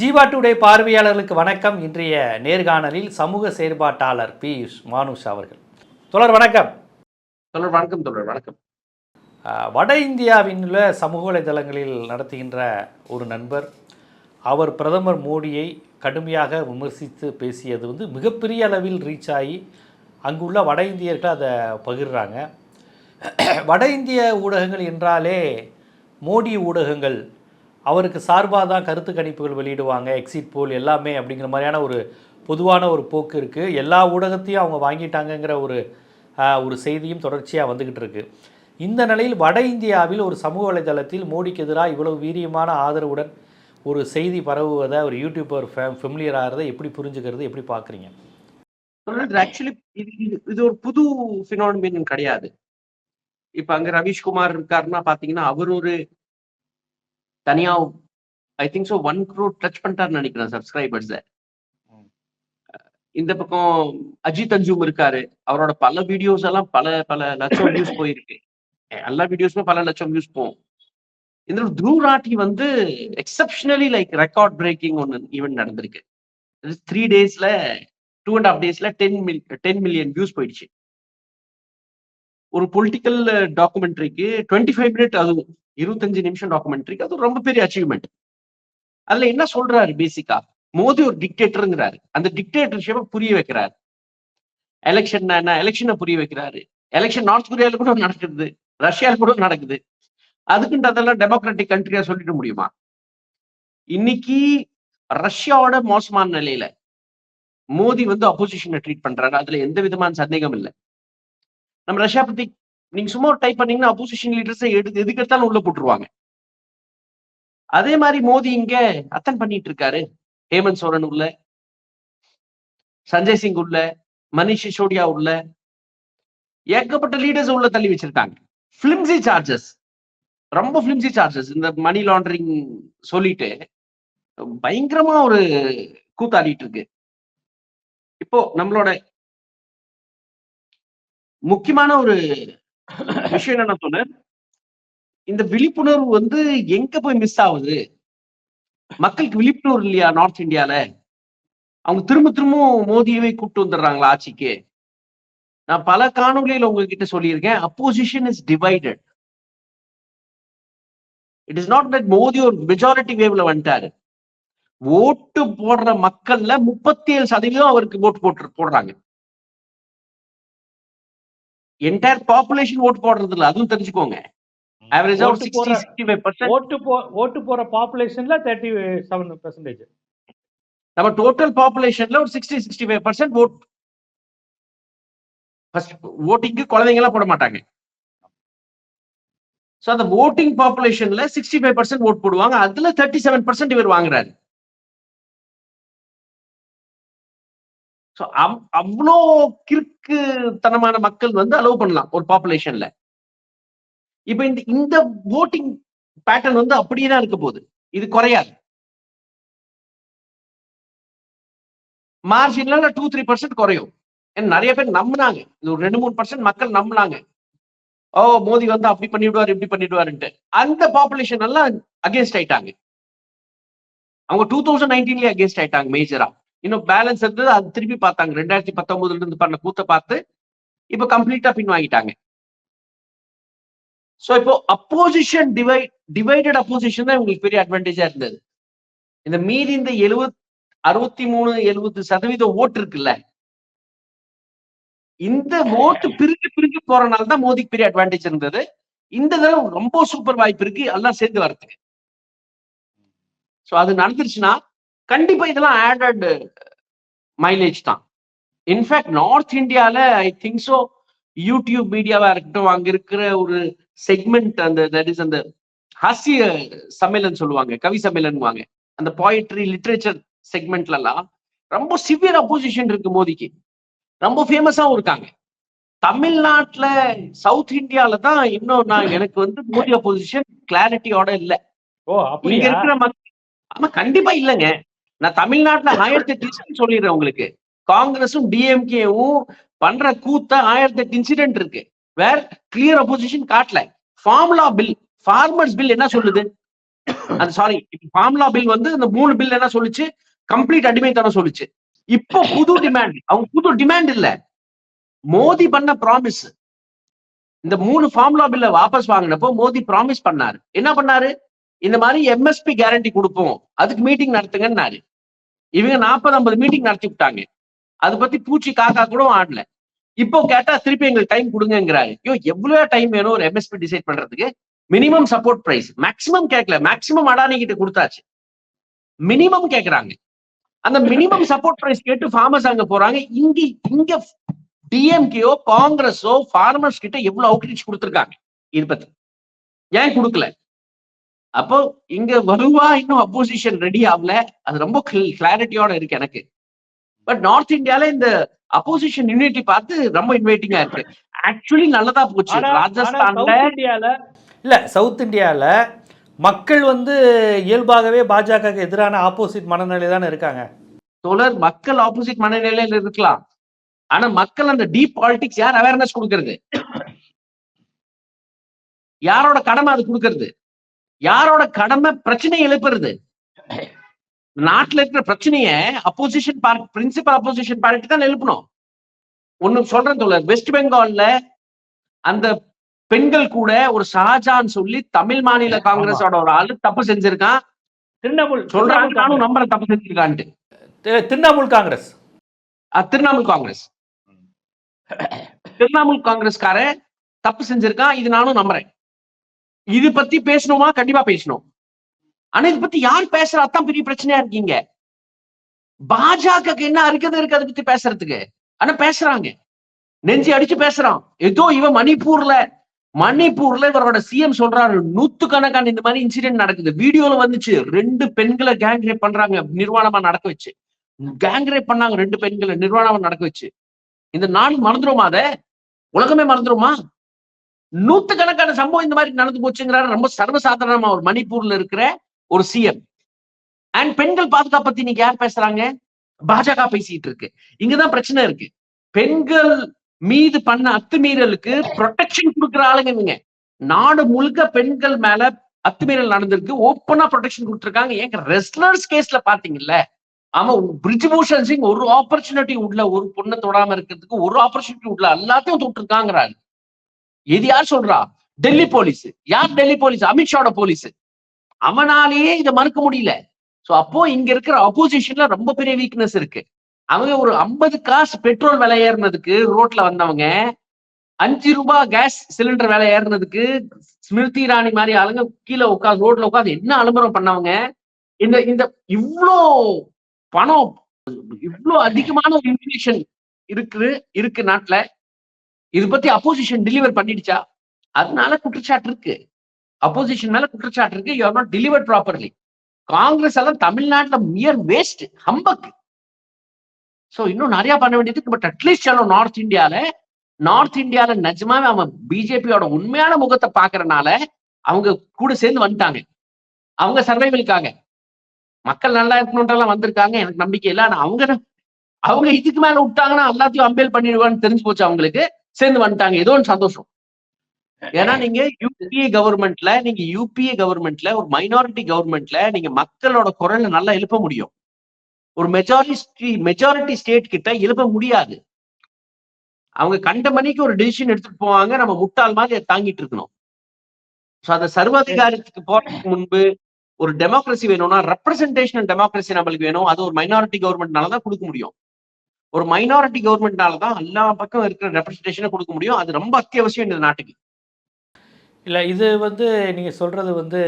Jeeva today பார்வையாளர்களுக்கு வணக்கம். இன்றைய நேர்காணலில் சமூக செயற்பாட்டாளர் பியூஷ் மானுஷ் அவர்கள். தொடர் வணக்கம். தொடர் வணக்கம் தொடர் வணக்கம். வட இந்தியாவின் உள்ள சமூக வலைதளங்களில் நடத்துகின்ற ஒரு நண்பர் அவர் பிரதமர் மோடியை கடுமையாக விமர்சித்து பேசியது வந்து மிகப்பெரிய அளவில் ரீச் ஆகி அங்குள்ள வட இந்தியர்கள் அதை பகிர்றாங்க. வட இந்திய ஊடகங்கள் என்றாலே மோடி ஊடகங்கள் அவருக்கு சார்பாக தான் கருத்து கணிப்புகள் வெளியிடுவாங்க எக்ஸிட் போல் எல்லாமே அப்படிங்கிற மாதிரியான ஒரு பொதுவான ஒரு போக்கு இருக்குது எல்லா ஊடகத்தையும் அவங்க வாங்கிட்டாங்கங்கிற ஒரு ஒரு செய்தியும் தொடர்ச்சியாக வந்துக்கிட்டு இருக்கு. இந்த நிலையில் வட இந்தியாவில் ஒரு சமூக வலைதளத்தில் மோடிக்கு எதிராக இவ்வளவு வீரியமான ஆதரவுடன் ஒரு செய்தி பரவுவதை ஒரு யூடியூபர் ஃபெமிலியர் ஆகிறதை எப்படி புரிஞ்சுக்கிறது எப்படி பார்க்குறீங்க? ஆக்சுவலி இது இது ஒரு புது பினாமினன் கிடையாது. இப்ப அங்க ரவீஷ்குமார் இருக்காருன்னா பாத்தீங்கன்னா அவர் ஒரு தனியா I think so one crore touch பண்ணிட்டாருன்னு நினைக்கிறேன் சப்ஸ்கிரைபர்ஸ இந்த பக்கம் அஜித் அஞ்சும் இருக்காரு. அவரோட பல வீடியோஸ் எல்லாம் பல பல லட்சம் வியூஸ் போயிருக்கு. எல்லா வீடியோஸுமே பல லட்சம் வியூஸ் போகும். இந்த த்ரூ ராட்டி வந்து எக்ஸப்ஷனலி லைக் ரெக்கார்ட் பிரேக்கிங் ஒன்னு ஈவெண்ட் நடந்திருக்கு. த்ரீ டேஸ்ல டூ அண்ட் ஹாஃப் டேஸ்ல ten mil ten million views போயிடுச்சு. ஒரு பொலிட்டிக்கல் டாக்குமெண்ட்ரிக்கு டுவெண்ட்டி ஃபைவ் மினிட் அதுவும் இருபத்தஞ்சு நிமிஷம் டாக்குமெண்ட்ரிக்கு அது ரொம்ப பெரிய அச்சீவ்மெண்ட் அதுல என்ன சொல்றாரு பேசிக்கா மோடி ஒரு டிக்டேட்டருங்கிறாரு அந்த டிக்டேட்டர்ஷிப்பை புரிய வைக்கிறாரு. எலெக்ஷன் என்ன? எலெக்ஷனை புரிய வைக்கிறாரு. எலெக்ஷன் நார்த் கொரியால கூட நடக்குது. ரஷ்யால கூட நடக்குது. அதுக்குன்ட்டு அதெல்லாம் டெமோக்ராட்டிக் கண்ட்ரியா சொல்லிட முடியுமா? இன்னைக்கு ரஷ்யாவோட மோசமான நிலையில மோடி வந்து அப்போசிஷனை ட்ரீட் பண்றாரு. அதுல எந்த விதமான சந்தேகம் இல்லை. நம்ம ரஷ்யா பத்தி நீங்க சும்மா டைப் பண்ணீங்கன்னா அப்போசிஷன் லீடர்ஸை எடுத்து எதுக்கெடுத்தாலும் உள்ள போட்டுருவாங்க. அதே மாதிரி மோடி இங்க அத்தன் பண்ணிட்டு இருக்காரு. ஹேமந்த் சோரன் உள்ள சஞ்சய் சிங் உள்ள மனிஷ் சிசோடியா உள்ள ஏகப்பட்ட லீடர்ஸ் உள்ள தள்ளி வச்சிருக்காங்க. பிலிம்சி சார்ஜஸ் ரொம்ப பிலிம்சி சார்ஜஸ் இந்த மணி லாண்டரிங் சொல்லிட்டு பயங்கரமா ஒரு கூத்தாடிட்டு இருக்கு. இப்போ நம்மளோட முக்கியமான ஒரு விஷயம் என்ன சொன்னேன் இந்த விழிப்புணர்வு வந்து எங்க போய் மிஸ் ஆகுது? மக்களுக்கு விழிப்புணர்வு இல்லையா நார்த் இந்தியால அவங்க திரும்ப திரும்ப மோதியவே கூப்பிட்டு வந்துடுறாங்களா ஆட்சிக்கு? நான் பல காணொலியில உங்ககிட்ட சொல்லியிருக்கேன் opposition is divided it is not that Modi ஒரு மெஜாரிட்டி வேவ்ல வந்துட்டாரு. ஓட்டு போடுற மக்கள்ல முப்பத்தி ஏழு சதவீதம் அவருக்கு ஓட்டு போட்டு போடுறாங்க. என்டையர் பாப்புலேஷன் ஓட்டு போடுறது இல்ல அதுவும் தெரிஞ்சுக்கோங்க. ஆவரேஜா ஒரு சிக்ஸ்டி ஃபைவ் பர்சன்ட் ஓட்டு போ ஓட்டு போகிற பாப்புலேஷனில் தேர்ட்டி செவன் பெர்சன்டேஜ் நம்ம டோட்டல் பாப்புலேஷன்ல ஒரு sixty sixty five percent vote first ஓட்டிங்க்கு குழந்தைங்க எல்லாம் போட மாட்டாங்க. சோ அந்த ஓட்டிங் பாப்புலேஷன்ல சிக்ஸ்டி ஃபைவ் பர்சன்ட் ஓட் போடுவாங்க. அதுல தேர்ட்டி செவன் பர்சன்ட் இவர் வாங்குறாரு. சோ அவ்வளோ கிறுக்குத்தனமான மக்கள் வந்து அலோவ் பண்ணலாம் ஒரு பாப்புலேஷன்ல இப்போ இந்த இந்த ஓட்டிங் பேட்டர்ன் வந்து அப்படியே தான் இருக்க போகுது. இது குறையாது. மார்ஜின்ல டூ த்ரீ பர்சன்ட் குறையும். நிறைய பேர் நம்பினாங்க. இது ஒரு ரெண்டு மூணு பர்சன்ட் மக்கள் நம்பினாங்க. ஓ மோடி வந்து அப்படி பண்ணிவிடுவார் இப்படி பண்ணிவிடுவாருன்ட்டு அந்த பாப்புலேஷன் எல்லாம் அகேன்ஸ்ட் ஆயிட்டாங்க. அவங்க டூ தௌசண்ட் நைன்டீன்லயே அகேன்ஸ்ட் ஆயிட்டாங்க மேஜரா இன்னும் பேலன்ஸ் இருந்தது. அது திருப்பி பார்த்தாங்க. ரெண்டாயிரத்தி பத்தொன்பதுல இருந்து பண்ண கூத்த பார்த்து இப்போ கம்ப்ளீட்டா பின் வாங்கிட்டாங்க. சோ இப்போ அப்போசிஷன் டிவைட் டிவைடட் அப்போசிஷன் தான் உங்களுக்கு பெரிய அட்வான்டேஜா இருந்தது. இந்த மீதி இந்த எழுபத் அறுபத்தி மூணு எழுபது சதவீத ஓட்டு இருக்குல்ல? இந்த ஓட்டு பிரிஞ்சு பிரிஞ்சு போறனால தான் மோதிக்கு பெரிய அட்வான்டேஜ் இருந்தது. இந்த தடவை ரொம்ப சூப்பர் வாய்ப்பு இருக்கு. எல்லாம் சேர்ந்து வரதுக்கு சோ அது நடந்துருச்சுன்னா கண்டிப்பா இதெல்லாம் ஆடட் மைலேஜ் தான். இன்ஃபேக்ட் நார்த் இந்தியால ஐ திங்க் சோ யூடியூப் மீடியாவா இருக்கட்டும் அங்க இருக்கிற ஒரு செக்மெண்ட் அந்த தட் இஸ் அந்த ஹாஸ்ய சம்மேளன் சொல்லுவாங்க கவி சம்மேளன்வாங்க அந்த போயட்ரி லிட்ரேச்சர் செக்மெண்ட்ல எல்லாம் ரொம்ப சிவியர் அப்போசிஷன் இருக்கு மோடிக்கு. ரொம்ப ஃபேமஸாவும் இருக்காங்க. தமிழ்நாட்டுல சவுத் இந்தியால தான் இன்னும் நான் எனக்கு வந்து மோடி அப்போசிஷன் கிளாரிட்டியோட இல்ல. இங்க இருக்கிற மக்கள் ஆமா கண்டிப்பா இல்லைங்க. நான் தமிழ்நாட்டுல ஆயிரத்தி எட்டு incident சொல்லிடுறேன் உங்களுக்கு. காங்கிரஸும் டிஎம்கேவும் பண்ற கூத்த ஆயிரத்தி எட்டு இன்சிடென்ட் இருக்கு. வேற கிளியர் அப்போசிஷன் காட்டல. ஃபார்முலா பில் ஃபார்மர்ஸ் பில் என்ன சொல்லுது? அந்த சாரி ஃபார்முலா பில் வந்து அந்த மூணு பில் என்ன சொல்லுச்சு? கம்ப்ளீட் அடிமைத்தனம் சொல்லுச்சு. இப்போ புது டிமாண்ட் அவங்க புது டிமாண்ட் இல்ல. மோடி பண்ண ப்ராமிஸ் இந்த மூணு ஃபார்முலா பில்ல வாபஸ் வாங்கினப்போ மோடி ப்ராமிஸ் பண்ணாரு. என்ன பண்ணாரு? இந்த மாதிரி எம்எஸ்பி கேரண்டி கொடுப்போம். அதுக்கு மீட்டிங் நடத்துங்கன்னாரு. இவங்க நாற்பது ஐம்பது மீட்டிங் நடத்தி விட்டாங்க. அதை பத்தி பூச்சி காக்கா கூட ஆடல. இப்போ கேட்டா திருப்பி எங்களுக்கு டைம் கொடுங்கங்கிறாரு. ஐயோ எவ்வளவு டைம் வேணும் ஒரு எம்எஸ்பி டிசைட் பண்றதுக்கு? மினிமம் சப்போர்ட் பிரைஸ் மேக்ஸிமம் கேட்கல. மேக்ஸிமம் அடானி கிட்ட கொடுத்தாச்சு. மினிமம் கேக்குறாங்க அந்த மினிமம் சப்போர்ட் பிரைஸ் கேட்டு ஃபார்மர்ஸ் அங்க போறாங்க. இங்க இங்க டிஎம்கேயோ காங்கிரஸோ ஃபார்மர்ஸ் கிட்ட எவ்வளவு அவுட்ரீச் கொடுத்துருக்காங்க? இது பத்தி. ஏன் கொடுக்கல? அப்போ இங்க வலுவா இன்னும் அப்போசிஷன் ரெடி ஆகல. அது ரொம்ப கிளாரிட்டியோட இருக்கு எனக்கு. பட் நார்த் இந்தியால இந்த அப்போசிஷன் யூனிட்டி பார்த்து ரொம்ப இன்வைட்டிங்கா இருக்கு. ஆக்சுவலி நல்லதா போச்சு. ராஜஸ்தான்ல இந்தியால இல்ல சவுத் இந்தியால மக்கள் வந்து இயல்பாகவே பாஜகவுக்கு எதிரான ஆப்போசிட் மனநிலை தானே இருக்காங்க. தோழர் மக்கள் ஆப்போசிட் மனநிலையில இருக்கலாம். ஆனா மக்கள் அந்த டீப் பாலிடிக்ஸ் யார் அவேர்னஸ் கொடுக்கறது? யாரோட கடமை அது கொடுக்கறது? யாரோட கடமை பிரச்சனை எழுப்புறது? நாட்டுல இருக்கிற பிரச்சனைய opposition party principal opposition party தான் எழுப்பணும். ஒண்ணு சொல்றேன் தோழர் வெஸ்ட் பெங்கால்ல அந்த பெண்கள் கூட ஒரு ஷாஜான் சொல்லி தமிழ் மாநில காங்கிரஸோட ஒரு ஆளு தப்பு செஞ்சிருக்கான். திரிணாமுல் சொல்றாங்க நானும் தப்பு செஞ்சிருக்கான்ட்டு. திரிணாமுல் காங்கிரஸ். திரிணாமுல் காங்கிரஸ். திரிணாமுல் காங்கிரஸ்காரன் தப்பு செஞ்சிருக்கான். இது நானும் நம்புறேன். இது பத்தி பேசணுமா? கண்டிப்பா பேசணும். ஆனா இது பத்தி யார் பேசுறா? அதான் பெரிய பிரச்சனையா இருக்கீங்க. பாஜகக்கு என்ன இருக்குது இருக்கு அதை பத்தி பேசுறதுக்கு? ஆனா பேசுறாங்க. நெஞ்சு அடிச்சு பேசுறான். ஏதோ இவன் மணிப்பூர்ல மணிப்பூர்ல இவரோட சிஎம் சொல்றாரு. நூத்துக்கணக்கான இந்த மாதிரி இன்சிடென்ட் நடக்குது. வீடியோல வந்துச்சு. ரெண்டு பெண்களை கேங் ரேப் பண்றாங்க. நிர்வாணமா நடக்க வச்சு. கேங் ரேப் பண்ணாங்க ரெண்டு பெண்களை நிர்வாணமா நடக்க வச்சு. இந்த நாடு மறந்துருமா அத? உலகமே மறந்துருமா? நூத்து கணக்கான சம்பவம் இந்த மாதிரி நடந்து போச்சுங்கிறாரு. ரொம்ப சர்வசாதாரணமா ஒரு மணிப்பூர்ல இருக்கிற ஒரு சிஎம். அண்ட் பெண்கள் பாதுகாப்பு பத்தி நீங்க யார் பேசுறாங்க? பாஜக பேசிட்டு இருக்கு. இங்கதான் பிரச்சனை இருக்கு. பெண்கள் மீது பண்ண அத்துமீறலுக்கு ப்ரொடெக்ஷன் கொடுக்குற ஆளுங்க இவங்க. நாடு முழுக்க பெண்கள் மேல அத்துமீறல் நடந்திருக்கு. ஓப்பனா ப்ரொடெக்ஷன் கொடுத்துருக்காங்க. ஏங்க ரெஸ்லர்ஸ் கேஸ்ல பாத்தீங்கல்ல? ஆமா பிரிஜ்பூஷன் சிங் ஒரு ஆப்பர்ச்சுனிட்டி உள்ள ஒரு பொண்ணை தொடாம இருக்கிறதுக்கு ஒரு ஆப்பர்ச்சுனிட்டி உள்ள எல்லாத்தையும் தொட்டிருக்காங்கிறாரு. இது யார் சொல்றா? டெல்லி போலீஸ். யார் டெல்லி போலீஸ்? அமித்ஷாவோட போலீஸ். அவனாலேயே இதை மறுக்க முடியல. சோ அப்போ இங்க இருக்கிற அப்போசிஷன்ல ரொம்ப பெரிய வீக்னஸ் இருக்கு. அவங்க ஒரு ஐம்பது காசு பெட்ரோல் விலை ஏறினதுக்கு ரோட்ல வந்தவங்க அஞ்சு ரூபாய் கேஸ் சிலிண்டர் விலை ஏறினதுக்கு ஸ்மிருதி இராணி மாதிரி ஆளுங்க கீழே உட்காந்து ரோட்ல உட்காந்து என்ன அலம்பரம் பண்ணவங்க? இந்த இந்த இவ்வளோ பணம் இவ்வளோ அதிகமான ஒரு இன்ஃபிளேஷன் இருக்கு இருக்கு நாட்டுல. இது பத்தி அப்போசிஷன் டெலிவர் பண்ணிடுச்சா? அதனால குற்றச்சாட்டு இருக்கு. அப்போசிஷன் மேல குற்றச்சாட்டு இருக்கு. You not deliver properly Congress எல்லாம் தமிழ்நாட்டுல மியர் வேஸ்ட் ஹம்பக் ஸோ இன்னும் நிறைய பண்ண வேண்டியது பட் அட்லீஸ்ட் சொல்லும் நார்த் இந்தியால நார்த் இந்தியால நிஜமாவே அவன் பிஜேபியோட உண்மையான முகத்தை பாக்குறனால அவங்க கூட சேர்ந்து வந்துட்டாங்க. அவங்க சர்வைவலுக்காக மக்கள் நல்லா இருக்கணும்ன்றலாம் வந்திருக்காங்க. எனக்கு நம்பிக்கை இல்லை. ஆனா அவங்க அவங்க இதுக்கு மேல விட்டாங்கன்னா எல்லாத்தையும் அம்பேல் பண்ணிடுவான்னு தெரிஞ்சு போச்சு அவங்களுக்கு. சேர்ந்து வந்துட்டாங்க. ஏதோ ஒன்று சந்தோஷம். ஏன்னா நீங்க யூபிஏ கவர்மெண்ட்ல நீங்க யூபிஏ கவர்மெண்ட்ல ஒரு மைனாரிட்டி கவர்மெண்ட்ல நீங்க மக்களோட குரலை நல்லா எழுப்ப முடியும். ஒரு மெஜாரிட்டி மெஜாரிட்டி ஸ்டேட் கிட்ட எழுப்ப முடியாது. அவங்க கண்ட மணிக்கு ஒரு டிசிஷன் எடுத்துட்டு போவாங்க. நம்ம முட்டாள் மாதிரி அதை தாங்கிட்டு இருக்கணும். ஸோ அந்த சர்வாதிகாரத்துக்கு போறதுக்கு முன்பு ஒரு டெமோக்ரஸி வேணும்னா ரெப்ரசன்டேஷன் டெமோக்ரஸி நம்மளுக்கு வேணும். அது ஒரு மைனாரிட்டி கவர்மெண்ட்னால தான் கொடுக்க முடியும். ஒரு மைனாரிட்டி கவர்மெண்ட்னால தான் எல்லா பக்கம் இருக்கிற ரெப்ரஸன்டேஷனை கொடுக்க முடியும். அது ரொம்ப அத்தியாவசியம் இந்த நாட்டுக்கு. இல்லை இது வந்து நீங்கள் சொல்கிறது வந்து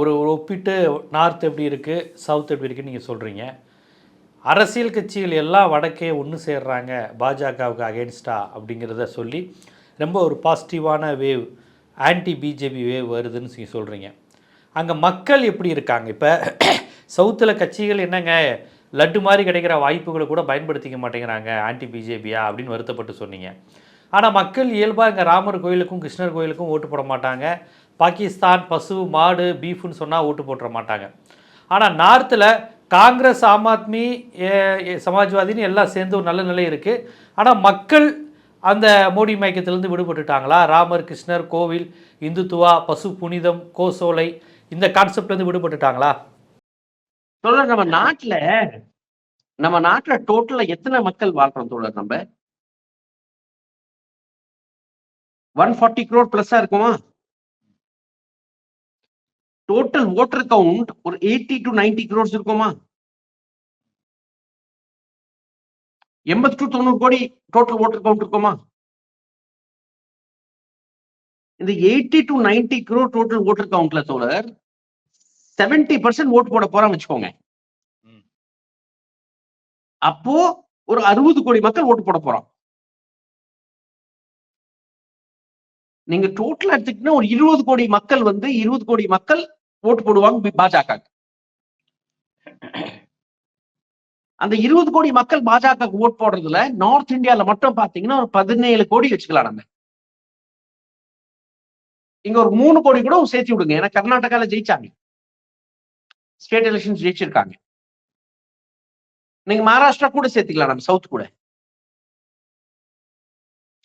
ஒரு ஒரு ஒப்பிட்டு நார்த் எப்படி இருக்குது சவுத் எப்படி இருக்குன்னு நீங்கள் சொல்கிறீங்க அரசியல் கட்சிகள் எல்லாம் வடக்கே ஒன்று சேர்றாங்க பாஜகவுக்கு அகேன்ஸ்டா அப்படிங்கிறத சொல்லி ரொம்ப ஒரு பாசிட்டிவான வேவ் ஆன்டி பிஜேபி வேவ் வருதுன்னு நீங்கள் சொல்கிறீங்க அங்கே மக்கள் எப்படி இருக்காங்க? இப்போ சவுத்தில் கட்சிகள் என்னங்க லட்டு மாதிரி கிடைக்கிற வாய்ப்புகளை கூட பயன்படுத்திக்க மாட்டேங்கிறாங்க ஆன்டி பிஜேபியா அப்படின்னு வருத்தப்பட்டு சொன்னீங்க. ஆனால் மக்கள் இயல்பாக இங்கே ராமர் கோயிலுக்கும் கிருஷ்ணர் கோயிலுக்கும் ஓட்டு போட மாட்டாங்க. பாகிஸ்தான் பசு மாடு பீஃப்னு சொன்னால் ஓட்டு போட்டுற மாட்டாங்க. ஆனால் நார்த்தில் காங்கிரஸ் ஆம் ஆத்மி சமாஜ்வாதின்னு எல்லாம் சேர்ந்து ஒரு நல்ல நிலை இருக்குது ஆனால் மக்கள் அந்த மோடி மயக்கத்திலேருந்து விடுபட்டுட்டாங்களா? ராமர் கிருஷ்ணர் கோவில் இந்துத்துவா பசு புனிதம் கோசோலை இந்த கான்செப்ட்லேருந்து விடுபட்டுட்டாங்களா? தோழர் நம்ம நாட்டுல நம்ம நாட்டுல டோட்டலா எத்தனை மக்கள் வாழ்றோம் தோழர் நம்ம? ஒன் ஃபார்ட்டி க்ரோர் பிளஸ்ஸா இருக்குமா? டோட்டல் ஓட்டர் கவுண்ட் ஒரு எயிட்டி டு நைன்டி க்ரோர்ஸ் இருக்குமா? எண்பது டு தொண்ணூறு கோடி டோட்டல் ஓட்டர் கவுண்ட் இருக்குமா? இந்த eighty to ninety crore total voter கவுண்ட்ல தோழர் செவன்டி பர்சன்ட் ஓட்டு போட போறான்னு வச்சுக்கோங்க. அப்போ ஒரு அறுபது கோடி மக்கள் ஓட்டு போட போறோம். நீங்க டோட்டலா எடுத்துக்கிட்டா ஒரு இருபது கோடி மக்கள் வந்து இருபது கோடி மக்கள் ஓட்டு போடுவாங்க பாஜக அந்த இருபது கோடி மக்கள் பாஜக ஓட் போடுறதுல நார்த் இந்தியால மட்டும் பாத்தீங்கன்னா ஒரு பதினேழு கோடி வச்சுக்கலாம் நம்ம. இங்க ஒரு மூணு கோடி கூட சேர்த்து விடுங்க. ஏன்னா கர்நாடகால ஜெயிச்சாங்க. ஸ்டேட் எலெக்ஷன்ஸ் ஜெயிச்சிருக்காங்க. நீங்க மகாராஷ்டிரா கூட சேர்த்துக்கலாம் நம்ம சவுத் கூட.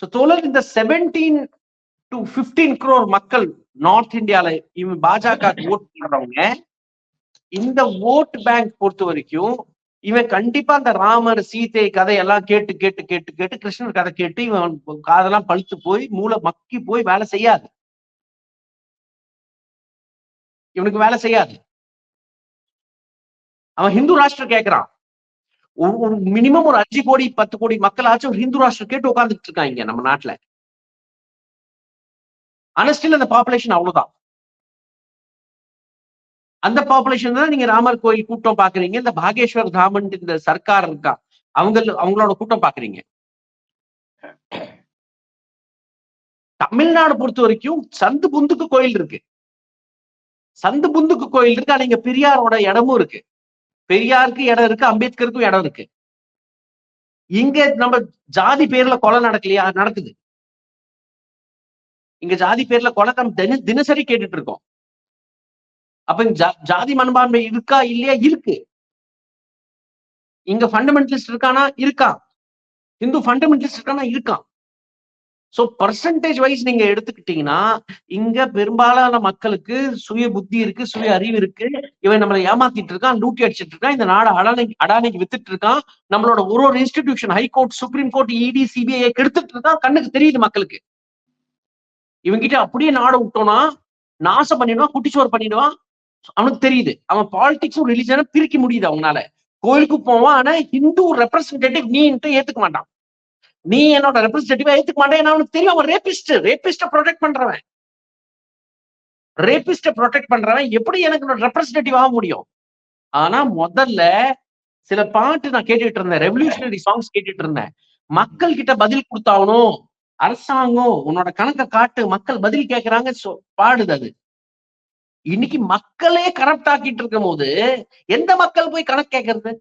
ஸோ தோழர் இந்த செவன்டீன் டு பிப்டீன் குரோர் மக்கள் நார்த் இந்தியால இவன் பாஜக ஓட் பண்றவங்க இந்த ஓட் பேங்க் பொறுத்த வரைக்கும் இவன் கண்டிப்பா அந்த ராமர் சீதை கதையெல்லாம் கேட்டு கேட்டு கேட்டு கேட்டு கிருஷ்ணர் கதை கேட்டு இவன் காதெல்லாம் பழுத்து போய் மூளை மக்கி போய் வேலை செய்யாது. இவனுக்கு வேலை செய்யாது. அவன் ஹிந்து ராஷ்டிரம் கேட்கிறான் ஒரு ஒரு மினிமம் ஒரு அஞ்சு கோடி பத்து கோடி மக்களாச்சும் ஒரு ஹிந்து ராஷ்டிரம் கேட்டு உட்கார்ந்துட்டு இருக்காங்க நம்ம நாட்டுல. ஆனா ஸ்டில் அந்த பாப்புலேஷன் அவ்வளவுதான். அந்த பாப்புலேஷன் தான் நீங்க ராமர் கோயில் கூட்டம் பாக்குறீங்க இந்த பாகேஸ்வர் தாமன் இந்த சர்க்கார் இருக்கா அவங்க அவங்களோட கூட்டம் பாக்குறீங்க. தமிழ்நாடு பொறுத்த வரைக்கும் சந்து புந்துக்கு கோயில் இருக்கு. சந்து புந்துக்கு கோயில் இருக்கு ஆனா இங்க பெரியாரோட இடமும் இருக்கு. பெரியாருக்கு இடம் இருக்கு அம்பேத்கருக்கும் இடம் இருக்கு. இங்க நம்ம ஜாதி பேர்ல கொலை நடக்கலையா? நடக்குது. இங்க ஜாதி பேர்ல கொலை நம்ம தின தினசரி கேட்டுட்டு இருக்கோம். அப்ப ஜா- ஜாதி மனப்பான்மை இருக்கா? இல்லையா? இருக்கு. இங்க ஃபண்டமெண்டலிஸ்ட் இருக்கானா? இருக்கான். இந்து ஃபண்டமெண்டலிஸ்ட் இருக்கானா? இருக்கான். ஸோ பர்சன்டேஜ் வைஸ் நீங்க எடுத்துக்கிட்டீங்கன்னா இங்க பெரும்பாலான மக்களுக்கு சுய புத்தி இருக்கு சுய அறிவு இருக்கு. இவன் நம்மளை ஏமாத்திட்டு இருக்கான் லூட்டி அடிச்சிட்டு இருக்கான் இந்த நாடு அடானி அடானிக்கு வித்துட்டு இருக்கான். நம்மளோட ஒரு ஒரு institution high court supreme court ED CBI கெடுத்துட்டு இருக்கான் கண்ணுக்கு தெரியுது மக்களுக்கு. இவங்கிட்ட அப்படியே நாடு விட்டோம்னா நாசம் பண்ணிடுவான் குட்டிச்சோர் பண்ணிடுவான். அவனுக்கு தெரியுது. அவன் பாலிடிக்ஸும் ரிலிஜனும் பிரிக்க முடியுது அவனால. கோயிலுக்கு போவான் ஆனா ஹிந்து ரெப்ரசன்டேட்டிவ் நீன்ட்டு ஏத்துக்க மாட்டான். நீ என்னோட ரெப்ரசன்டேட்டிவா ஏத்துக்க மாட்டேன். ஏன்னா அவனுக்கு தெரியும் அவன் ரேபிஸ்ட் ரேபிஸ்ட ப்ரொடெக்ட் பண்றவன். ரேபிஸ்ட ப்ரொடெக்ட் பண்றவன். எப்படி எனக்கு ரெப்ரசன்டேட்டிவ் ஆக முடியும்? ஆனா முதல்ல சில பாட்டு நான் கேட்டுட்டு இருந்தேன். ரெவல்யூஷனரி சாங்ஸ் கேட்டுட்டு இருந்தேன். மக்கள் கிட்ட பதில் கொடுத்தாகணும். அரசாங்கம் உன்னோட கணக்கை காட்டு. மக்கள் பதில் கேட்கறாங்க பாடுது அது. இன்னைக்கு மக்களே கரப்ட் ஆக்கிட்டு இருக்கும் போது எந்த மக்கள் போய் கணக்கு கேட்கறது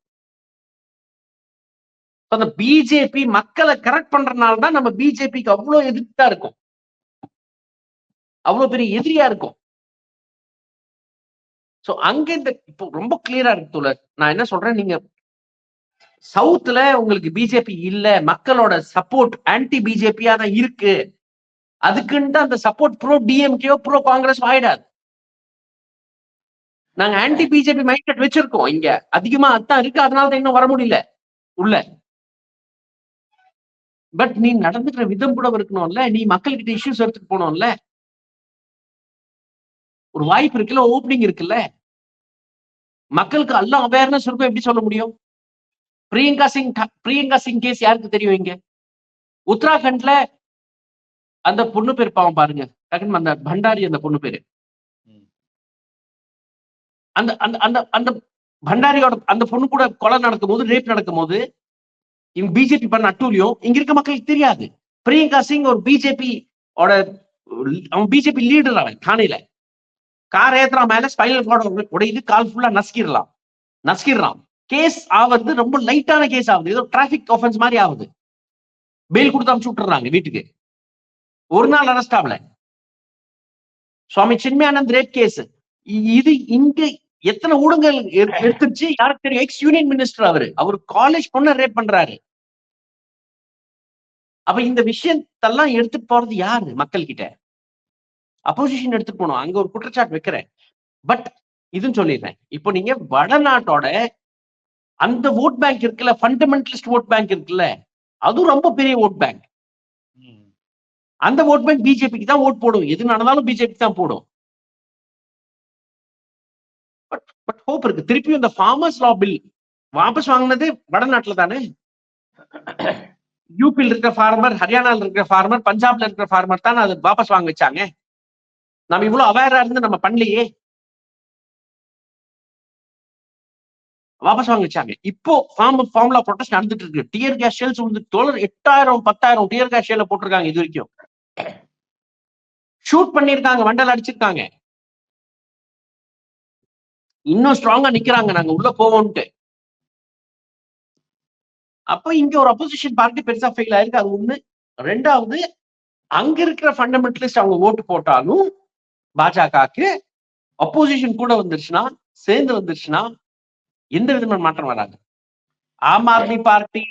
அந்த பிஜேபி மக்களை கரெக்ட் பண்றதுனால தான் நம்ம பிஜேபிக்கு அவ்வளவு எதிர்த்தா இருக்கும். அவ்வளவு பெரிய எதிரியா இருக்கும். சோ அங்க இந்த இப்போ ரொம்ப கிளியரா இருக்குல்ல நான் என்ன சொல்றேன் நீங்க சவுத்ல உங்களுக்கு பிஜேபி இல்ல மக்களோட சப்போர்ட் ஆன்டி பிஜேபியா தான் இருக்கு. அதுக்குன்ட்டு அந்த சப்போர்ட் ப்ரோ டிஎம்கேயோ ப்ரோ காங்கிரஸ் ஆயிடாது. நாங்க ஆன்டி பிஜேபி மைண்ட் செட் வச்சிருக்கோம் இங்க. அதிகமா அதான் இருக்கு அதனால தான் இன்னும் வர முடியல. உள்ள. பட் நீ நடந்துக்கிற விதம் கூட இருக்கணும்ல. நீ மக்கள்கிட்ட இஷ்யூஸ் எடுத்துட்டு போனோம்ல ஒரு வாய்ப்பு இருக்குல்ல ஓப்பனிங் இருக்குல்ல. மக்களுக்கு எல்லாம் அவேர்னஸ் இருக்கும் எப்படி சொல்ல முடியும்? பிரியங்கா சிங் ட- பிரியங்கா சிங் கேஸ் யாருக்கு தெரியும் இங்க? உத்தராகண்ட்ல அந்த பொண்ணு பேர் பாவம் பாருங்க. டக்குன்னு அந்த பண்டாரி அந்த பொண்ணு பேரு. அந்த அந்த அந்த அந்த பண்டாரியோட அந்த பொண்ணு கூட கொலை நடக்கும் போது ரேப் நடக்கும் போது இவங்க பிஜேபி பண்ண அட்டூழியம் இங்க இருக்க மக்களுக்கு தெரியாது. பிரியங்கா சிங் ஒரு பிஜேபி ஓட அவன் பிஜேபி லீடர் அவன் தானேல கார் ஏத்துறான் மேல ஸ்பைனல் கார்டு உடையுது கால் ஃபுல்லா நசுக்கிடலாம். நசுக்கிடுறான் கேஸ் ஆவது ரொம்ப லைட்டான கேஸ் ஆகுது. ஏதோ டிராபிக் ஆஃபென்ஸ் மாதிரி ஆகுது. பெயில் கொடுத்து அமுச்சு விட்டுறாங்க வீட்டுக்கு. ஒரு நாள் அரெஸ்ட் ஆகல. சுவாமி சின்மயானந்த் ரேப் கேஸ் இது இங்க எத்தனை ஊடகங்கள் எடு- எடுத்துருச்சு? யாருக்கு தெரியும்? எக்ஸ் யூனியன் மினிஸ்டர் அவரு. அவர் காலேஜ் பொண்ணை ரேப் பண்றாரு. அப்ப இந்த விஷயத்தெல்லாம் எடுத்துட்டு போறது யாரு மக்கள் கிட்ட அப்போசிஷன் எடுத்துட்டு போனோம் அங்க ஒரு குற்றச்சாட்டு வைக்கிறேன். பட் இதுன்னு சொல்லிடுறேன். இப்போ நீங்க வடநாட்டோட அந்த ஓட் பேங்க் இருக்குல்ல ஃபண்டமெண்டலிஸ்ட் ஓட் பேங்க் இருக்குல்ல அதுவும் ரொம்ப பெரிய ஓட் பேங்க். அந்த ஓட் பேங்க் பிஜேபிக்கு தான் ஓட் போடும். எது நடந்தாலும் பிஜேபி தான் போடும். பட் பட் ஹோப் இருக்கு. திருப்பியும் இந்த ஃபார்மர்ஸ் லா பில் வாபஸ் வாங்கினது வடநாட்டுல தானே? யூபியில் இருக்கிற ஃபார்மர் ஹரியானால இருக்கிற ஃபார்மர் பஞ்சாப்ல இருக்கிற ஃபார்மர் தான் அது வாபஸ் வாங்க வச்சாங்க? நம்ம இவ்வளவு அவேரா இருந்து நம்ம பண்ணலையே. வாபஸ் வாங்க வச்சாங்க. இப்போ ஃபார்ம் ஃபார்முலா ப்ரொடெஸ்ட் நடந்துட்டு இருக்கு. டியர் கேஸ் ஷெல்ஸ் வந்து தோழர் எட்டாயிரம் பத்தாயிரம் டியர் கேஸ் ஷெல்ல போட்டிருக்காங்க இது வரைக்கும். ஷூட் பண்ணிருக்காங்க வண்டல் அடிச்சிருக்காங்க. இன்னும் ஸ்ட்ராங்கா நிக்கிறாங்க. நாங்க உள்ள போவோம்ட்டு அப்ப இங்க ஒரு அப்போசிஷன் பார்ட்டி பெருசா ஃபெயில் ஆயிருக்கு. அது ஒண்ணு. ரெண்டாவது அங்க இருக்கிற ஃபண்டமெண்டலிஸ்ட் அவங்க ஓட்டு போட்டாலும் பாஜகவுக்கு அப்போசிஷன் கூட வந்துருச்சுன்னா சேர்ந்து வந்துருச்சுன்னா எந்த விதமான மாற்றம் வராது. ஆம் ஆத்மி பார்ட்டி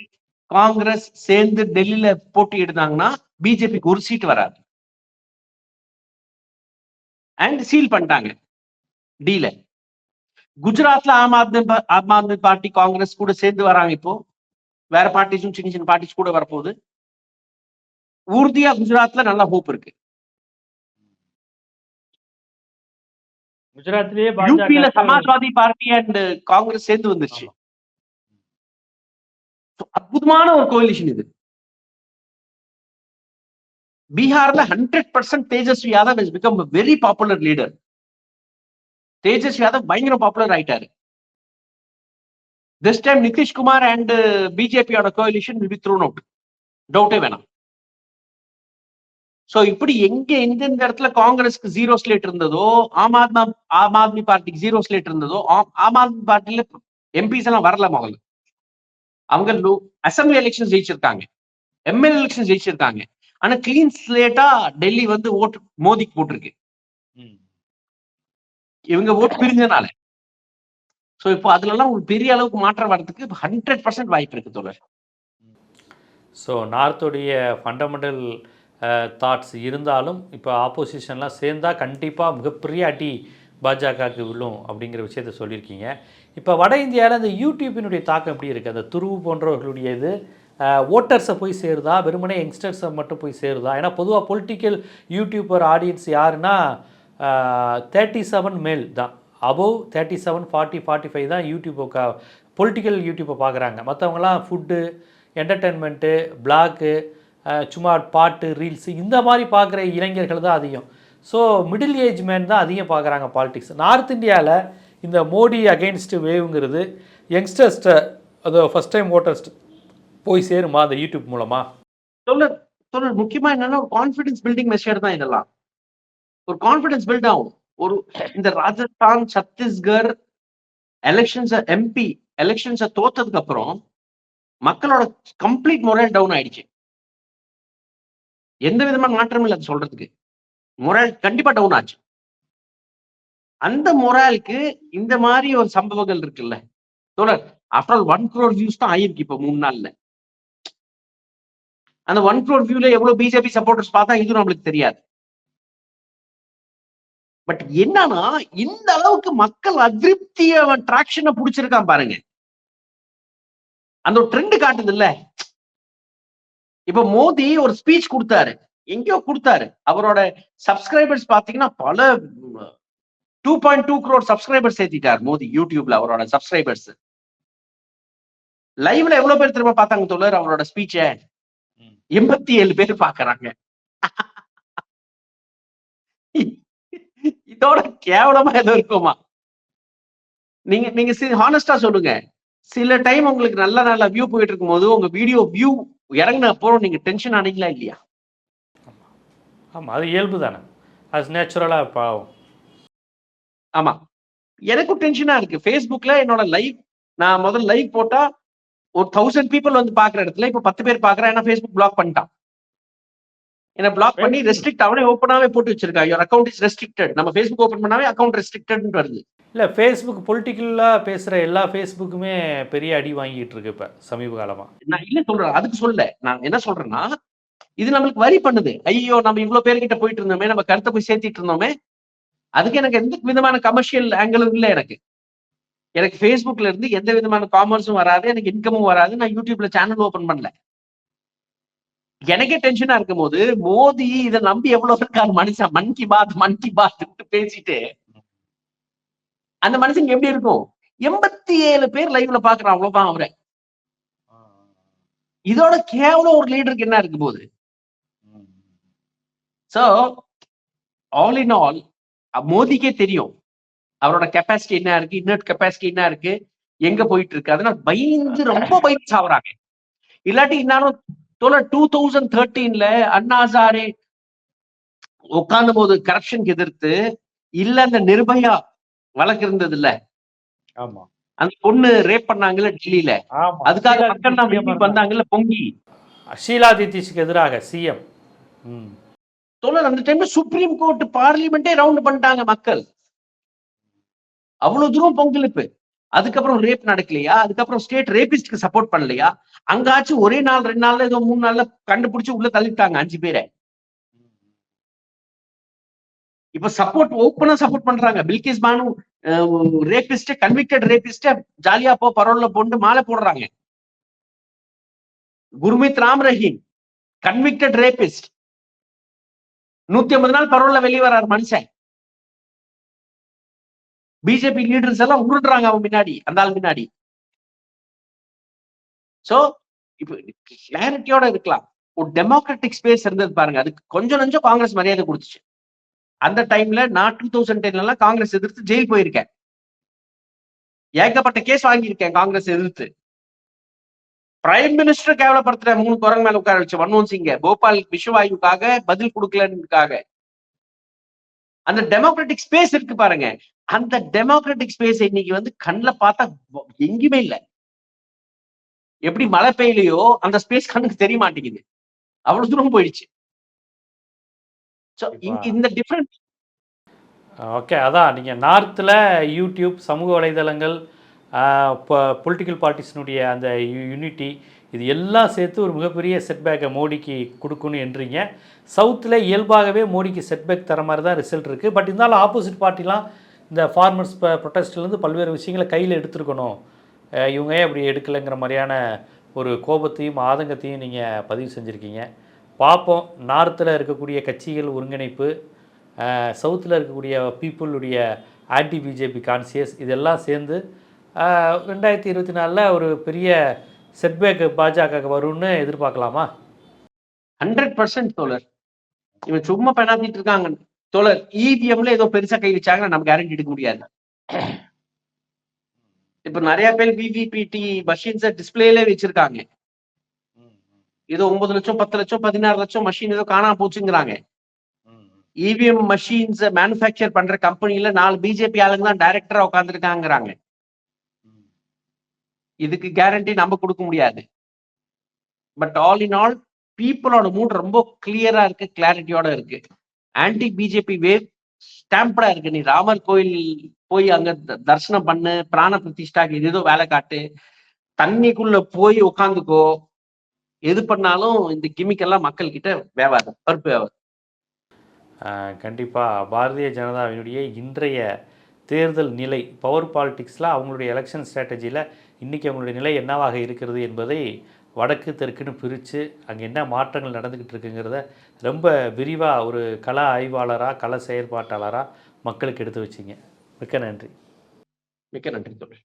காங்கிரஸ் சேர்ந்து டெல்லியில போட்டி எடுத்தாங்கன்னா பிஜேபிக்கு ஒரு சீட் வராது. அண்ட் சீல் பண்ணிட்டாங்க. டீல குஜராத்ல ஆம் ஆத்மி ஆம் ஆத்மி பார்ட்டி காங்கிரஸ் கூட சேர்ந்து வராங்க இப்போ. வேற பார்ட்டிஸும் சின்ன சின்ன பார்ட்டிஸ் கூட வரப்போகுது. உறுதியா குஜராத்ல நல்ல ஹோப் இருக்கு. குஜராத்லயே யூபியில சமாஜ்வாதி பார்ட்டி அண்ட் காங்கிரஸ் சேர்ந்து வந்துருச்சு. அற்புதமான ஒரு கோயிலிஷன் இது. பீகார்ல hundred percent Tejashwi Yadav is become very popular leader Tejashwi Yadav பயங்கர பாப்புலர் ஆயிட்டாரு. திஸ் டைம் நிதிஷ்குமார் அண்ட் பிஜேபியோட coalition will be thrown out டவுட்டே வேணாம். சோ இப்படி எங்க எந்தெந்த இடத்துல காங்கிரஸ்க்கு ஜீரோ ஸ்லேட் இருந்ததோ ஆம் ஆத்மா ஆம் ஆத்மி பார்ட்டிக்கு ஜீரோ ஸ்லேட் இருந்ததோ ஆம் ஆம் ஆத்மி பார்ட்டில எம்பிஸ் எல்லாம் வரல முதல்ல. அவங்க அசம்பிளி எலெக்ஷன் ஜெயிச்சிருக்காங்க. எம்எல்ஏ எலெக்ஷன் ஜெயிச்சிருக்காங்க. ஆனா கிளீன் ஸ்லேட்டா டெல்லி வந்து ஓட்டு மோதிக்கு போட்டிருக்கு. இவங்க ஓட்டு பிரிஞ்சனால. ஸோ இப்போ அதுலலாம் ஒரு பெரிய அளவுக்கு மாற்றம் வர்றதுக்கு ஹண்ட்ரட் பர்சன்ட் வாய்ப்பு இருக்கு தோழர். ஸோ நார்த்துடைய ஃபண்டமெண்டல் தாட்ஸ் இருந்தாலும் இப்போ ஆப்போசிஷன்லாம் சேர்ந்தால் கண்டிப்பாக மிகப்பெரிய அடி பாஜகவுக்கு விழும் அப்படிங்கிற விஷயத்த சொல்லியிருக்கீங்க. இப்போ வட இந்தியாவில் அந்த யூடியூப்பினுடைய தாக்கம் எப்படி இருக்குது அந்த துருவு போன்றவர்களுடைய இது ஓட்டர்ஸை போய் சேருதா? வெறுமனே யங்ஸ்டர்ஸை மட்டும் போய் சேருதா? ஏன்னா பொதுவாக பொலிட்டிக்கல் யூடியூபர் ஆடியன்ஸ் யாருன்னா தேர்ட்டி செவன் மேல் தான். Above thirty seven forty forty five தான் யூடியூப்பை பொலிட்டிக்கல் யூடியூப்பை பார்க்குறாங்க மற்றவங்களாம் ஃபுட்டு என்டர்டெயின்மெண்ட்டு பிளாக்கு சும்மா பாட்டு ரீல்ஸு இந்த மாதிரி பார்க்குற இளைஞர்கள் தான் அதிகம். ஸோ மிடில் ஏஜ் மேன் தான் அதிகம் பார்க்குறாங்க பாலிடிக்ஸ் நார்த் இந்தியாவில் இந்த மோடி அகெயின்ஸ்ட் வேவுங்கிறது யங்ஸ்டர்ஸ்ட்டை அது ஃபஸ்ட் டைம் ஓட்டர்ஸ்ட் போய் சேருமா அந்த யூடியூப் மூலமாக சொல்ல தோழர் முக்கியமாக என்னென்னா கான்ஃபிடன்ஸ் பில்டிங் மெஷர் தான் இதெல்லாம். ஒரு கான்ஃபிடன்ஸ் பில்ட் ஆகும். ஒரு இந்த ராஜஸ்தான் சத்தீஸ்கர் எலெக்ஷன்ஸ் எம்பி எலெக்ஷன்ஸை தோத்ததுக்கு அப்புறம் மக்களோட கம்ப்ளீட் மொரல் டவுன் ஆயிடுச்சு. எந்த விதமான மாற்றமும் இல்லை அது சொல்றதுக்கு. மொரல் கண்டிப்பா டவுன் ஆச்சு. அந்த மொராலுக்கு இந்த மாதிரி ஒரு சம்பவங்கள் இருக்குல்ல. தோழர் after all one crore views தான் ஆயிருக்கு இப்ப மூணு நாள்ல. அந்த ஒன் குரோர் வியூல எவ்வளவு பிஜேபி சப்போர்டர்ஸ் பார்த்தா இது நம்மளுக்கு தெரியாது. பட் என்னன்னா இந்த அளவுக்கு மக்கள் அதிருப்திய அவன் டிராக்ஷனை புடிச்சிருக்கான் பாருங்க. அந்த ஒரு ட்ரெண்ட் காட்டுது இல்ல இப்ப மோடி ஒரு ஸ்பீச் கொடுத்தாரு. எங்கேயோ கொடுத்தாரு. அவரோட சப்ஸ்கிரைபர்ஸ் பாத்தீங்கன்னா பல two point two crore subscribers ஏத்திட்டார் Modi யூடியூப்ல அவரோட சப்ஸ்கிரைபர்ஸ் லைவ்ல எவ்வளவு பேர் திரும்ப பார்த்தாங்க தோழர் அவரோட ஸ்பீச்ச. எண்பத்தி ஏழு பேர் பாக்குறாங்க இதோட கேவலமா ஏதோ இருக்குமா? நீங்க நீங்க ஹானஸ்டா சொல்லுங்க. சில டைம் உங்களுக்கு நல்ல நல்ல வியூ போயிட்டு இருக்கும்போது உங்க வீடியோ வியூ இறங்கின அப்புறம் நீங்க டென்ஷன் ஆனீங்களா இல்லையா? ஆமாம் அது இயல்பு தானே. அது நேச்சுரலாக பாவம். ஆமா. எனக்கும் டென்ஷனா இருக்கு. ஃபேஸ்புக்ல என்னோட லைவ் நான் முதல்ல லைவ் போட்டா ஒரு தௌசண்ட் பீப்புள் வந்து பாக்குற இடத்துல இப்ப பத்து பேர் பாக்குறேன் ஏன்னா ஃபேஸ்புக் பிளாக் பண்ணிட்டான். என்ன பிளாக் பண்ணி ரெஸ்ட்ரிக்ட் அவனே ஓப்பனாவே போட்டு வச்சிருக்கான். யுவர் அக்கௌண்ட் இஸ் ரெஸ்ட்ரிக்டட் நம்ம ஃபேஸ்புக் ஓபன் பண்ணாவே அக்கௌண்ட் ரெஸ்ட்ரிக்டட் வருது. இல்லை ஃபேஸ்புக் பொலிட்டிக்கலாக பேசுகிற எல்லா ஃபேஸ்புக்குமே பெரிய அடி வாங்கிட்டு இருக்கு இப்போ சமீப காலமாக நான் இல்ல சொல்றேன் அதுக்கு சொல்ல. நான் என்ன சொல்றேன்னா இது நம்மளுக்கு வரி பண்ணுது. ஐயோ நம்ம இவ்வளவு பேர்கிட்ட போயிட்டு இருந்தோமே நம்ம கருத்தை போய் சேர்த்திட்டு இருந்தோமே அதுக்கு எனக்கு எந்த விதமான கமர்ஷியல் ஆங்கிளும் இல்லை எனக்கு. எனக்கு ஃபேஸ்புக்ல இருந்து எந்த விதமான காமர்ஸும் வராது எனக்கு இன்கமும் வராது நான் யூடியூப்ல சேனல் ஓபன் பண்ணல. எனக்கே டென்ஷனா இருக்கும் போது மோடி இதை நம்பி எவ்வளவு இருக்காரு மனுஷன் மன் கி பாத் மன் கி பாத் பேசிட்டு அந்த மனுஷங்க எப்படி இருக்கும்? எண்பத்தி ஏழு பேர் லைவ்ல பாக்குறான் அவ்வளவுதான் அவரை இதோட கேவலம் ஒரு லீடருக்கு என்ன இருக்கும் போது? சோ ஆல் இன் ஆல் மோதிக்கே தெரியும். அவரோட கெப்பாசிட்டி என்ன இருக்கு? இன்னட் கெப்பாசிட்டி என்ன இருக்கு? எங்க போயிட்டு இருக்கு? அதனால பயந்து ரொம்ப பயந்து சாவறாங்க. இல்லாட்டி இருந்தாலும் தோல டூ தௌசண்ட் தேர்ட்டீன்ல அண்ணா ஹசாரே உட்கார்ந்த போது கரப்ஷனுக்கு எதிர்த்து இல்ல அந்த நிர்பயா வழக்கு இருந்தது இல்ல ஆமா. அந்த பொண்ணு ரேப் பண்ணாங்கல்ல டெல்லியில. அதுக்காக மக்கள் வீட்டுக்கு வந்தாங்கல்ல பொங்கி. ஷீலா தீதிஷுக்கு எதிராக சிஎம் தோழர் அந்த டைம்ல சுப்ரீம் கோர்ட் பார்லிமெண்டே ரவுண்ட் பண்ணிட்டாங்க மக்கள். அவ்வளவு தூரம் பொங்கலிப்பு அதுக்கப்புறம் ரேப் நடக்கலையா? அதுக்கப்புறம் ஸ்டேட் ரேபிஸ்ட்க்கு சப்போர்ட் பண்ணலையா? அங்காச்சும் ஒரே நாள் ரெண்டு நாள்ல ஏதோ மூணு நாள்ல கண்டுபிடிச்சு உள்ள தள்ளிட்டாங்க அஞ்சு பேரை. இப்ப சப்போர்ட் ஓப்பனா சப்போர்ட் பண்றாங்க. Bilkis Bano rapist convicted rapist ஜாலியா போ பரோல்ல போட்டு மாலை போடுறாங்க. குர்மித் ராம் ரஹீம் கன்விக்டட் ரேபிஸ்ட் நூத்தி ஐம்பது நாள் பரோல்ல வெளியே வர்றாரு மனுஷன். பிஜேபி லீடர்ஸ் எல்லாம் உருட்டுறாங்க அவன் முன்னாடி அந்த ஆள் பின்னாடி. சோ இப்ப கிளாரிட்டியோட இருக்கலாம். ஒரு டெமோக்ராட்டிக் ஸ்பேஸ் இருந்தது பாருங்க. அதுக்கு கொஞ்சம் நஞ்சம் காங்கிரஸ் மரியாதை கொடுத்துச்சு. அந்த டைம்ல நான் டூ தௌசண்ட் டென்ல எல்லாம் காங்கிரஸ் எதிர்த்து ஜெயில் போயிருக்கேன். ஏகப்பட்ட கேஸ் வாங்கியிருக்கேன் காங்கிரஸ் எதிர்த்து. பிரைம் மினிஸ்டர் கேவலப்படுத்துற மூணு குரங்கு மேல உட்கார வச்சு. மன்மோகன் சிங்க. போபால் விஷவாயுக்காக பதில் கொடுக்கலன்னுக்காக. அந்த டெமோக்ராட்டிக் ஸ்பேஸ் இருக்கு பாருங்க. அந்த டெமோக்ராட்டிக் ஸ்பேஸ் இன்னைக்கு வந்து கண்ணில் பார்த்தா எங்கேயுமே இல்லை. எப்படி மழை பெய்யலையோ அந்த ஸ்பேஸ் கண்ணுக்கு தெரிய மாட்டேங்குது. அவ்வளவு தூரம் போயிடுச்சு. இந்த டிஃபரெண்ட் ஓகே அதான். நீங்கள் நார்த்தில் யூடியூப் சமூக வலைதளங்கள் பொலிட்டிக்கல் பார்ட்டிஸினுடைய அந்த யூனிட்டி இது எல்லாம் சேர்த்து ஒரு மிகப்பெரிய செட்பேக்கை மோடிக்கு கொடுக்கணும் என்றீங்க. சவுத்தில் இயல்பாகவே மோடிக்கு செட்பேக் தர மாதிரி தான் ரிசல்ட் இருக்குது பட் இருந்தாலும் ஆப்போசிட் பார்ட்டிலாம் இந்த ஃபார்மர்ஸ் ப்ரொட்டஸ்ட்லேருந்து பல்வேறு விஷயங்களை கையில் எடுத்துருக்கணும். இவங்க ஏன் அப்படி எடுக்கலைங்கிற மாதிரியான ஒரு கோபத்தையும் ஆதங்கத்தையும் நீங்கள் பதிவு செஞ்சுருக்கீங்க. பார்ப்போம் நார்த்தில் இருக்கக்கூடிய கட்சிகள் ஒருங்கிணைப்பு சவுத்தில் இருக்கக்கூடிய பீப்புளுடைய ஆன்டி பிஜேபி கான்சியஸ் இதெல்லாம் சேர்ந்து ரெண்டாயிரத்தி இருபத்தி நாலில் ஒரு பெரிய செட்பேக் பாஜக வரும்னு எதிர்பார்க்கலாமா? ஹண்ட்ரட் பர்சன்ட் தோழர். இவன் சும்மா பெனாத்திட்டு இருக்காங்க. தோழர் இவிஎம்ல ஏதோ பெருசா கை வச்சாங்கன்னா நம்ம கேரண்டி எடுக்க முடியாது. இப்ப நிறைய பேர் விவிபிடி மஷின்ஸை டிஸ்பிளேல வச்சிருக்காங்க. ஏதோ ஒன்பது லட்சம் பத்து லட்சம் பதினாறு லட்சம் மஷின் ஏதோ காணாம போச்சுங்கிறாங்க. இவிஎம் மஷின்ஸ் மேனுஃபேக்சர் பண்ற கம்பெனில நாலு பிஜேபி ஆளுங்க தான் டைரக்டரா உட்காந்துருக்காங்கிறாங்க இதுக்கு கேரண்டி நம்ம கொடுக்க முடியாது. பட் ஆல் இன் ஆல் பீப்புளோட மூட் ரொம்ப கிளியரா இருக்கு கிளாரிட்டியோட இருக்கு. ஆன்டி பிஜேபி வேவ் ஸ்டாம்படா இருக்கு. நீ ராமர் கோயில் போய் அங்க த- தரிசனம் பண்ணு பிராண பிரதிஷ்டாக்கு இது ஏதோ வேலை காட்டு தண்ணிக்குள்ள போய் உட்காந்துக்கோ எது பண்ணாலும் இந்த கிமிக்கெல்லாம் மக்கள் கிட்ட வேவாது பருப்பு வேவாது. கண்டிப்பாக பாரதிய ஜனதாவினுடைய இன்றைய தேர்தல் நிலை பவர் பாலிடிக்ஸில் அவங்களுடைய எலெக்ஷன் ஸ்ட்ராட்டஜியில் இன்றைக்கி அவங்களுடைய நிலை என்னவாக இருக்கிறது என்பதை வடக்கு தெற்குன்னு பிரித்து அங்கே என்ன மாற்றங்கள் நடந்துக்கிட்டு இருக்குங்கிறத ரொம்ப விரிவாக ஒரு கல ஆய்வாளராக கல செயற்பாட்டாளராக மக்களுக்கு எடுத்து வச்சிங்க. மிக்க நன்றி. மிக்க நன்றி தோழர்.